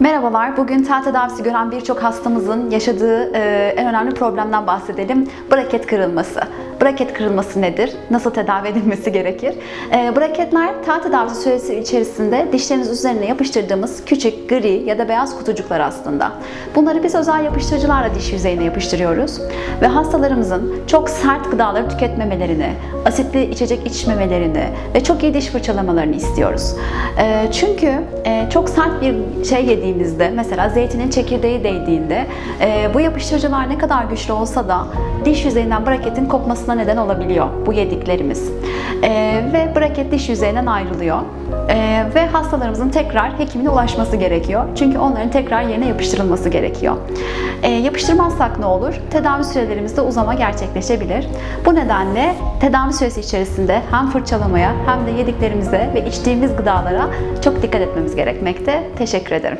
Merhabalar, bugün tel tedavisi gören birçok hastamızın yaşadığı e, en önemli problemden bahsedelim. Braket kırılması. Braket kırılması nedir? Nasıl tedavi edilmesi gerekir? E, braketler tel tedavisi süresi içerisinde dişleriniz üzerine yapıştırdığımız küçük gri ya da beyaz kutucuklar aslında. Bunları biz özel yapıştırıcılarla diş yüzeyine yapıştırıyoruz ve hastalarımızın çok sert gıdaları tüketmemelerini, asitli içecek içmemelerini ve çok iyi diş fırçalamalarını istiyoruz. E, çünkü e, çok sert bir şey yediğimizde, mesela zeytinin çekirdeği değdiğinde e, bu yapıştırıcılar ne kadar güçlü olsa da diş yüzeyinden braketin kopmasına neden olabiliyor bu yediklerimiz. E, ve braket diş yüzeyinden ayrılıyor. E, ve hastalarımızın tekrar hekimine ulaşması gerekiyor. Çünkü onların tekrar yerine yapıştırılması gerekiyor. E, yapıştırmazsak ne olur? Tedavi sürelerimizde uzama gerçekleşebilir. Bu nedenle tedavi süresi içerisinde hem fırçalamaya hem de yediklerimize ve içtiğimiz gıdalara çok dikkat etmemiz gerekmekte. Teşekkür ederim.